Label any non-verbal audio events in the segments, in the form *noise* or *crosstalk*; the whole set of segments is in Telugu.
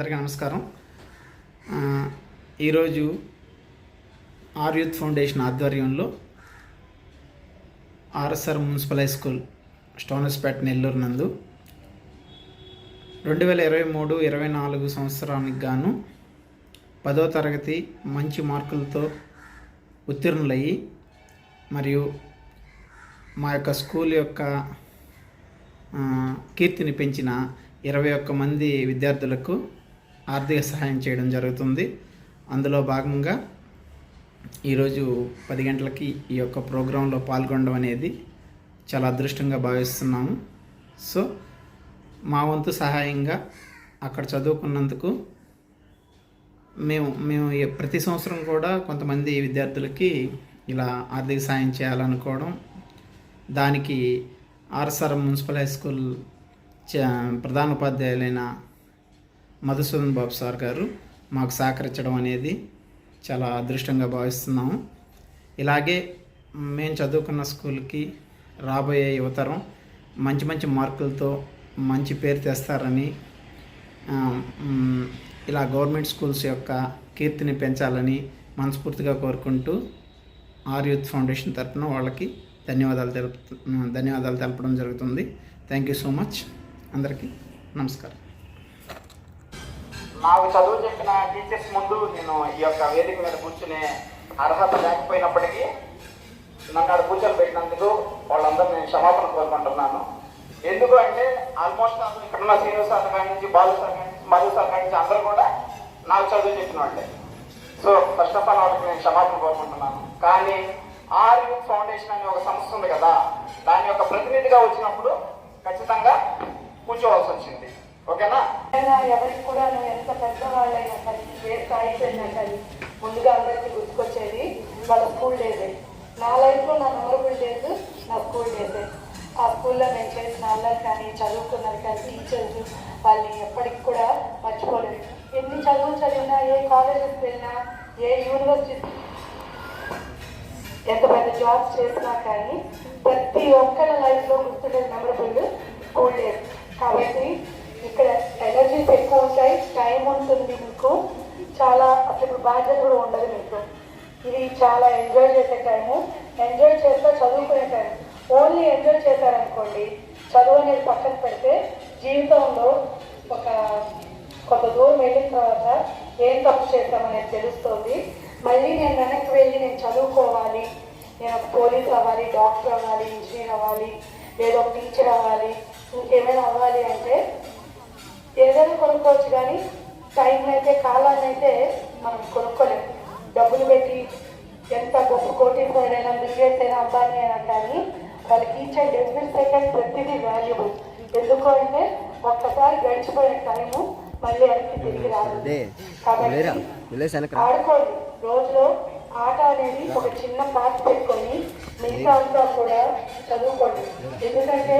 అందరికీ నమస్కారం. ఈరోజు ఆర్ యూత్ ఫౌండేషన్ ఆధ్వర్యంలో RSR municipal high school Stonehousepet Nellore నందు రెండు వేల ఇరవై మూడు ఇరవై నాలుగు సంవత్సరానికి గాను పదో తరగతి మంచి మార్కులతో ఉత్తీర్ణులయ్యి మరియు మా యొక్క స్కూల్ యొక్క కీర్తిని పెంచిన ఇరవై ఒక్క మంది విద్యార్థులకు ఆర్థిక సహాయం చేయడం జరుగుతుంది. అందులో భాగంగా ఈరోజు పది గంటలకి ఈ యొక్క ప్రోగ్రాంలో పాల్గొనడం అనేది చాలా అదృష్టంగా భావిస్తున్నాము. సో మా వంతు సహాయంగా అక్కడ చదువుకున్నందుకు మేము మేము ప్రతి సంవత్సరం కూడా కొంతమంది విద్యార్థులకి ఇలా ఆర్థిక సాయం చేయాలనుకోవడం దానికి ఆర్ఎస్ఆర్ మున్సిపల్ హై స్కూల్ చ- ప్రధాన ఉపాధ్యాయులైన మధుసూదన్ బాబు సార్ గారు మాకు సహకరించడం అనేది చాలా అదృష్టంగా భావిస్తున్నాము. ఇలాగే మేము చదువుకున్న స్కూల్కి రాబోయే యువతరం మంచి మంచి మార్కులతో మంచి పేరు తెస్తారని ఇలా గవర్నమెంట్ స్కూల్స్ యొక్క కీర్తిని పెంచాలని మనస్ఫూర్తిగా కోరుకుంటూ ఆర్ యూత్ ఫౌండేషన్ తరఫున వాళ్ళకి ధన్యవాదాలు తెలుపు ధన్యవాదాలు తెలపడం జరుగుతుంది. Thank you so much. అందరికీ నమస్కారం. నాకు చదువు చెప్పిన టీచర్స్ ముందు నేను ఈ యొక్క వేదిక మీద కూర్చునే అర్హత లేకపోయినప్పటికీ నన్ను అక్కడ కూర్చొని పెట్టినందుకు వాళ్ళందరూ నేను క్షమాపణ కోరుకుంటున్నాను. ఎందుకు అంటే ఆల్మోస్ట్ నాకు ఇక్కడ ఉన్న సీనియర్ సార్ కాడి నుంచి బాలు సార్ కాడి నుంచి మధు సార్ కాడి నుంచి అందరూ కూడా నాకు చదువు చెప్పిన వాళ్ళే. సో ఫస్ట్ ఆఫ్ ఆల్ వాళ్ళకి నేను క్షమాపణ కోరుకుంటున్నాను. కానీ ఆర్ యూత్ ఫౌండేషన్ అనే ఒక సంస్థ ఉంది కదా దాని యొక్క ప్రతినిధిగా వచ్చినప్పుడు ఖచ్చితంగా కూర్చోవాల్సి వచ్చింది. ఎవరికి కూడా నువ్వు ఎంత పెద్దవాళ్ళైనా సరే ఏ స్థాయికి అయినా కానీ ముందుగా అందరికీ గుర్తుకొచ్చేది వాళ్ళ స్కూల్ డేసే. నా లైఫ్లో నా మెమరబుల్ డేస్ నా స్కూల్ డేసే. ఆ స్కూల్లో నేను చేసిన అల్లరి కానీ చదువుకున్నది కానీ టీచర్స్ వాళ్ళని ఎప్పటికి కూడా మర్చిపోలేదు ఎన్ని చదువులు చదివినా ఏ కాలేజెస్కి వెళ్ళినా ఏ యూనివర్సిటీ ఎంత పెద్ద జాబ్స్ చేసినా కానీ ప్రతి ఒక్కరి లైఫ్లో గుర్తుండే మెమరబుల్ స్కూల్ డేస్. కాబట్టి ఇక్కడ ఎనర్జీస్ ఎక్కువ ఉంటాయి టైం ఉంటుంది మీకు. చాలా అసలు ఇప్పుడు బాధ్యత కూడా ఉండదు మీకు. ఇది చాలా ఎంజాయ్ చేసే టైము ఎంజాయ్ చేస్తే చదువుకునే టైం ఓన్లీ ఎంజాయ్ చేశారనుకోండి చదువు అనేది పక్కన పెడితే జీవితంలో ఒక కొంత దూరం వెళ్ళిన తర్వాత ఏం తప్పు చేస్తామనేది తెలుస్తుంది. మళ్ళీ నేను వెనక్కి వెళ్ళి నేను చదువుకోవాలి. నేను ఒక పోలీస్ అవ్వాలి డాక్టర్ అవ్వాలి ఇంజనీర్ అవ్వాలి లేదా ఒక టీచర్ అవ్వాలి ఇంకేమైనా అవ్వాలి అంటే ఏదైనా కొనుక్కోవచ్చు కానీ టైం అయితే కాలాన్ని అయితే మనం కొనుక్కోలేము డబ్బులు పెట్టి ఎంత గొప్ప కోటీశ్వరుడైనా బిల్గేట్స్ అయినా అంబానీ అయినా కానీ వాళ్ళకి ఈచ్ అండ్ ఎవ్రీ సెకండ్ ప్రతిదీ వాల్యుబుల్ ఎందుకు అంటే ఒక్కసారి గడిచిపోయిన టైము మళ్ళీ వెనక్కి తిరిగి రాదు. కాబట్టి ఆడుకోండి. రోజులో ఆట అనేది ఒక చిన్న పార్ట్ పెట్టుకొని మిగతా అంతా కూడా చదువుకోండి. ఎందుకంటే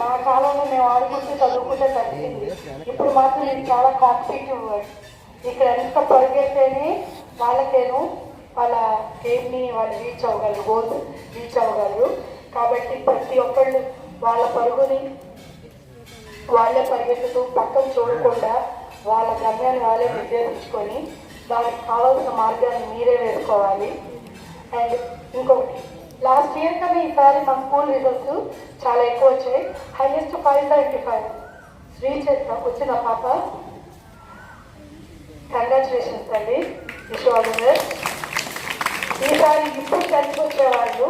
మా కాలంలో మేము ఆడుకుంటూ చదువుకుంటే తగ్గింది ఇప్పుడు మాత్రం ఇది చాలా కాంపిటేటివ్ వర్డ్. ఇక్కడ ఎంత పరిగెత్తేనే వాళ్ళకేను వాళ్ళ గేమ్ని వాళ్ళు రీచ్ అవ్వగలరు గోల్స్ రీచ్ అవ్వగలరు. కాబట్టి ప్రతి ఒక్కళ్ళు వాళ్ళ పరుగుని వాళ్ళే పరిగెత్తుతూ పక్కన చూడకుండా వాళ్ళ గమ్యాన్ని వాళ్ళే నిర్దేశించుకొని దానికి కావాల్సిన మార్గాన్ని మీరే వేసుకోవాలి. అండ్ ఇంకొకటి లాస్ట్ ఇయర్ కన్నా ఈసారి మా స్కూల్ రిజల్ట్స్ చాలా ఎక్కువ వచ్చాయి. Highest five seventy five reach చేస్తాం వచ్చిన పాప. కంగ్రాచులేషన్స్ అండి. విష్ ఆల్ ఈసారి ఇప్పుడు కలిసి వచ్చేవాళ్ళు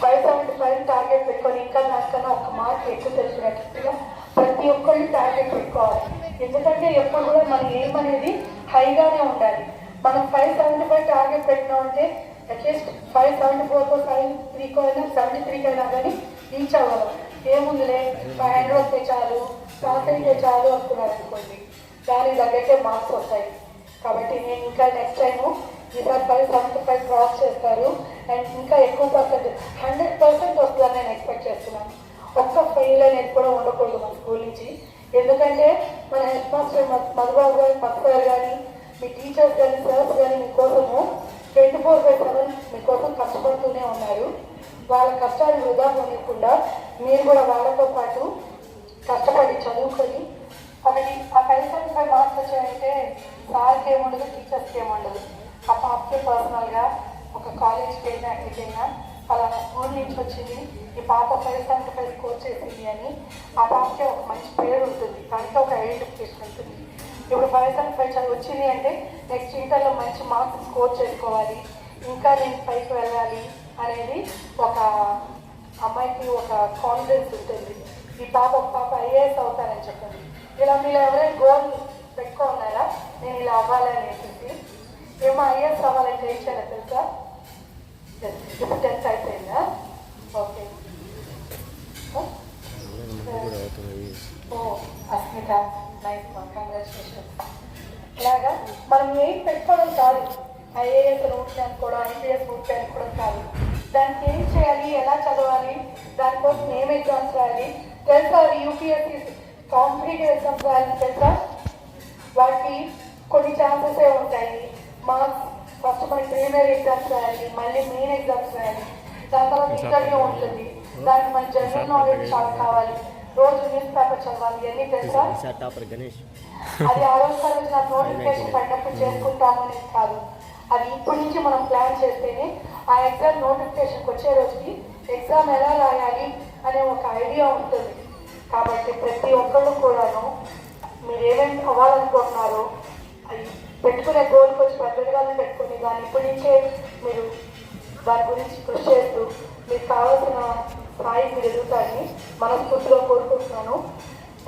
ఫైవ్ సెవెంటీ ఫైవ్ టార్గెట్ పెట్టుకొని ఇంకా దానికన్నా ఒక మార్క్ ఎక్కువ తెలిసినట్టుగా ప్రతి ఒక్కళ్ళు టార్గెట్ పెట్టుకోవాలి. ఎందుకంటే ఎప్పుడు కూడా మన ఏం అనేది హైగానే ఉండాలి. మనం ఫైవ్ సెవెంటీ ఫైవ్ టార్గెట్ పెట్టినామంటే అట్లీస్ట్ ఫైవ్ సెవెంటీ ఫోర్కో ఫైవ్ త్రీకో అయినా సెవెంటీ త్రీకి అయినా కానీ రీచ్ అవ్వాలి ఏముందిలే? ఫైవ్ హండ్రెడ్ వస్తే చాలు పాస్ చాలు అనుకున్నారు అనుకోండి. దానికి తగ్గట్టే మార్క్స్ వస్తాయి. కాబట్టి నేను ఇంకా నెక్స్ట్ టైము ఈసారి ఫైవ్ సెవెంటీ ఫైవ్ క్రాస్ చేస్తారు. అండ్ ఇంకా ఎక్కువ పర్సెంట్ హండ్రెడ్ పర్సెంట్ వస్తుందని నేను ఎక్స్పెక్ట్ చేస్తున్నాను. ఒక్క ఫెయిల్ అనేది కూడా ఉండకూడదు మన స్కూల్ నుంచి. ఎందుకంటే మన హెడ్ మాస్టర్ మధుబాబు గారు పక్క గారు కానీ మీ టీచర్స్ కానీ సార్స్ కానీ మీకోసము ట్వంటీ ఫోర్ బై సెవెన్ మీకోసం కష్టపడుతూనే ఉన్నారు. వాళ్ళ కష్టాలు వృధా పోనీయకుండా మీరు కూడా వాళ్ళతో పాటు కష్టపడి చదువుకొని ఒకటి వచ్చాయంటే సార్కి ఏముండదు టీచర్స్కి ఏముండదు. ఆ పాపకి పర్సనల్గా ఒక కాలేజ్కి వెళ్ళినా ఎక్కడికి వెళ్ళినా పలానా స్కూల్ నుంచి వచ్చింది ఈ పాప ఫైవ్ సెవెంటీ ఫైవ్ స్కోర్ చేసింది అని ఆ పాపకి ఒక మంచి పేరు ఉంటుంది. దానికి ఒక ఐడెంటిఫికేషన్ ఉంటుంది. ఇప్పుడు ఫైవ్ సెవెంటీ ఫైవ్ చదివి వచ్చింది అంటే నెక్స్ట్ ఇంటర్లో మంచి మార్క్స్ స్కోర్ చేసుకోవాలి. ఇంకా నేను పైకి వెళ్ళాలి అనేది ఒక అమ్మాయికి ఒక కాన్ఫిడెన్స్ ఉంటుంది. ఈ పాప పాప ఐఏఎస్ అవుతానని చెప్పండి. ఇలా మీరు ఎవరైనా గోల్ పెట్టుకున్నారా నేను ఇలా అవ్వాలని చెప్పేసి ఏమో ఐఏఎస్ అవ్వాలని చేయించారా తెలుసా? Yes. ఇప్పుడు టెన్త్ అయిపోయిందా? ఓకే. ఓ అస్మిత. నైస్ కంగ్రాచులేషన్స్ ఇలాగా మనం ఏం పెట్టుకోవడం కాదు. ఐఏఎస్ నోట్స్ అనుకోవడం ఐపీఎస్ నోట్స్ అనుకోవడం కాదు. దానికి ఏం చేయాలి ఎలా చదవాలి దానికోసం ఏం ఎగ్జామ్స్ రాయాలి తెలుసా యూపీఎస్సీ కాంపిటేటివ్ ఎగ్జామ్స్ రాయాలి తెలుసా? వాటికి కొన్ని ఛాన్సెస్ ఉంటాయి. మార్క్స్ ఫస్ట్ మనకి ప్రీమియర్ ఎగ్జామ్స్ రాయాలి మళ్ళీ మెయిన్ ఎగ్జామ్స్ రాయాలి. దాని తర్వాత ఇంటర్వ్యూ ఉంటుంది. దానికి మన జనరల్ నాలెడ్జ్ చాలా కావాలి. రోజు న్యూస్ పేపర్ చదవాలి ఇవన్నీ తెలుసా అది ఆ రోజు రోజు నాకు *laughs* నోటిఫికేషన్ పడినప్పుడు చేసుకుంటాము అనేది కాదు. అది ఇప్పటి నుంచి మనం ప్లాన్ చేస్తేనే ఆ ఎగ్జామ్ నోటిఫికేషన్కి వచ్చే రోజుకి ఎగ్జామ్ ఎలా రాయాలి అనే ఒక ఐడియా ఉంటుంది. కాబట్టి ప్రతి ఒక్కళ్ళు కూడాను మీరు ఏమేమి అవ్వాలనుకుంటున్నారో అది పెట్టుకునే గోల్ కొంచెం పెద్దగానే పెట్టుకుని దాన్ని ఇప్పటి నుంచే మీరు దాని గురించి కృషి చేస్తూ మీకు కావాల్సిన స్థాయి మీరు ఎదుగుతారని మనస్ఫూర్తిగా కోరుకుంటున్నాను.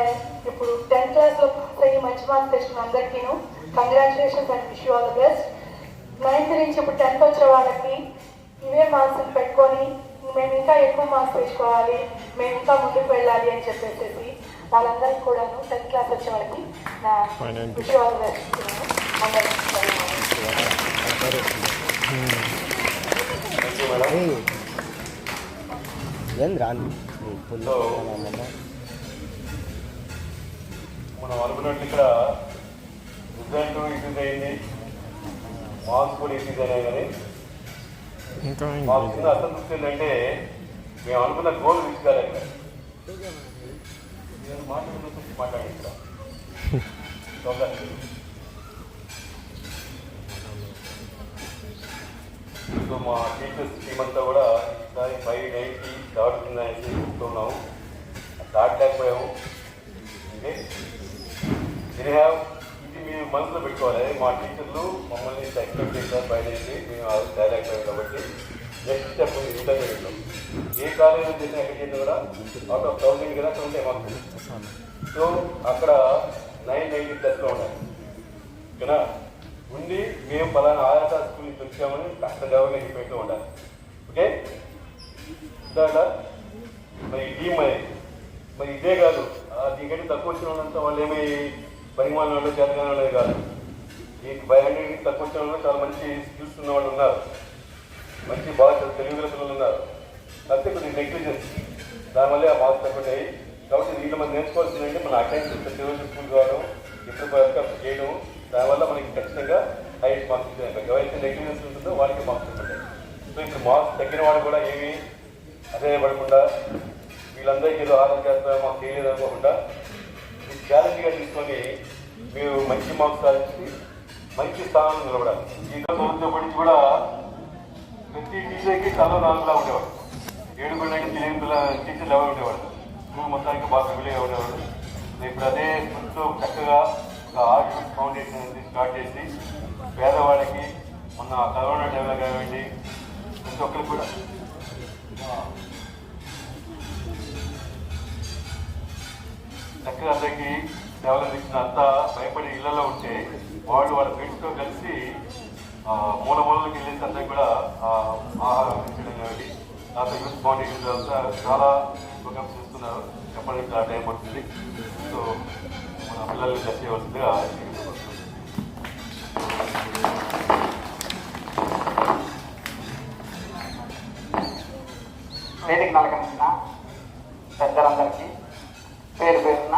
అండ్ ఇప్పుడు టెన్త్ క్లాస్లో పాస్ అయ్యి మంచి మార్క్స్ తెచ్చిన అందరికీను congratulations and wish all the best ninth నుంచి ఇప్పుడు టెన్త్ వచ్చే వాళ్ళకి ఇవే మార్క్స్ పెట్టుకొని మేము ఇంకా ఎక్కువ మార్క్స్ తెచ్చుకోవాలి మేము ఇంకా ముందుకు వెళ్ళాలి అని చెప్పేసి వాళ్ళందరికీ కూడాను టెన్త్ క్లాస్ వచ్చే వాళ్ళకి నా విష్ ఆల్ ద బెస్ట్ అందరికీ ఏం రాను మనం అనుకున్నట్టు ఇక్కడ రిజల్ట్ ఇది అయింది. మార్క్స్ కూడా ఇది అయినాయి కానీ మాకు చిన్న అసంతృప్తి ఏంటంటే మేము అనుకున్న గోల్ రీచ్ కాలేదు మాట్లాడుతున్న మాట్లాడి ఇక్కడ. *laughs* సో మా టీచర్స్ టీం అంతా కూడా ఈసారి ఫైవ్ నైన్టీ దాటుతుందని చెప్తున్నాము దాటలేకపోయాము అంటే ఇది హ్యావ్ ఇది మీరు మనసులో పెట్టుకోవాలి. మా టీచర్లు మమ్మల్ని ఎక్స్పెక్ట్ చేశారు బయట మేము అది తేలేకపోయాం కాబట్టి. నెక్స్ట్ స్టెప్ ఇంటర్ ఇంటర్మీడియట్లో ఏ కాలేజీలో చేసినా ఎక్కడ చేసినా కూడా అవుట్ ఆఫ్ థౌసండ్ కదా ట్వంటీ అమౌంట్ సో అక్కడ నైన్ నైన్టీ ప్లస్లో ఉన్నాయి. ఓకేనా? ఉండి మేము పలానా ఆయాత స్కూల్ నుంచి వచ్చామని కష్టం ఎవరిని చెప్పేట్టు ఉండాలి. ఓకే? ఇందాక మరి ఈ టీం మరి ఇదే కాదు ఆ దీనికంటే తక్కువ వచ్చిన వాళ్ళంతా వాళ్ళు ఏమి పరిమాణం వాళ్ళు చేతగానే వాళ్ళే కాదు. ఈ బై హండ్రెడ్కి తక్కువ వచ్చిన వాళ్ళు చాలా మంచి స్కిల్స్ ఉన్న వాళ్ళు ఉన్నారు. మంచి బాగా తెలివిగల పిల్లలు ఉన్నారు. అంతే కొద్దిగా నెగ్లిజెన్స్ దానివల్ల ఆ మార్క్స్ తక్కువ కాబట్టి దీంట్లో మనం నేర్చుకోవాల్సిందంటే మన అటెండెన్స్ ప్రతి రోజు స్కూల్ కావడం ఎప్పుడు వర్కప్ చేయడం. దానివల్ల మనకి ఖచ్చితంగా హైయెస్ట్ మార్క్స్ ఎవరైతే నెగ్లిజెన్స్ ఉంటుందో వాళ్ళకి మార్క్స్ ఉంటాయి సో ఇప్పుడు మార్క్స్ తగ్గిన వాళ్ళు కూడా ఏమీ అసహ్యపడకుండా వీళ్ళందరికీ ఏదో ఆధార్ చేస్తారో మాకు తెలియదు అనుకోకుండా ఇది ఛాలెంజ్గా తీసుకొని మీరు మంచి మార్క్స్ సాధించి మంచి స్థానంలో నిలబడాలి. ఈ ప్రభుత్వం గురించి కూడా ప్రతి టీచర్కి చాలా నాలుగులా ఉండేవాడు ఏడుగురు అంటే తెలియని టీచర్లు ఎవరు ఉండేవాడు స్కూల్ మొత్తానికి బాగా విలువ ఉండేవాడు ఇప్పుడు అదే స్కూల్తో చక్కగా ఒక ఆర్ట్ ఫౌండేషన్ అనేది స్టార్ట్ చేసి పేదవాళ్ళకి మొన్న కరోనా టైంలో కానివ్వండి ప్రతి ఒక్కరికి కూడా చక్కగా అందరికీ సేవలు ఇచ్చిన అంతా భయపడి ఇళ్ళలో ఉంటే వాళ్ళు వాళ్ళ ఫ్రెండ్స్తో కలిసి మూల మూలకి వెళ్ళేసి అందరికి కూడా ఆహారం అందించడం కాబట్టి నాతో యూత్ ఫౌండేషన్ అంతా చాలా ప్రోగ్రామ్స్ చేస్తున్నారు చెప్పడానికి ఆ టైం పడుతుంది. సో మన పిల్లల్ని టచ్ వేదిక నలకరించిన పెద్దలందరికీ పేరు పేరున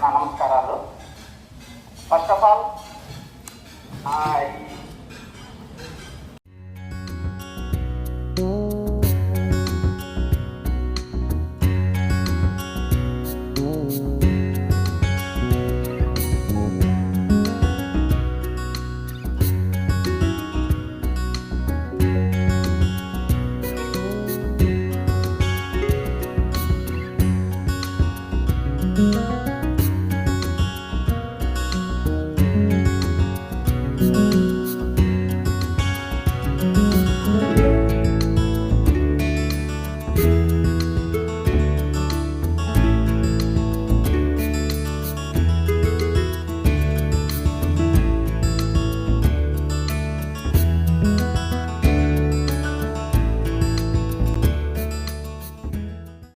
నా నమస్కారాలు. ఫస్ట్ ఆఫ్ ఆల్ ఈ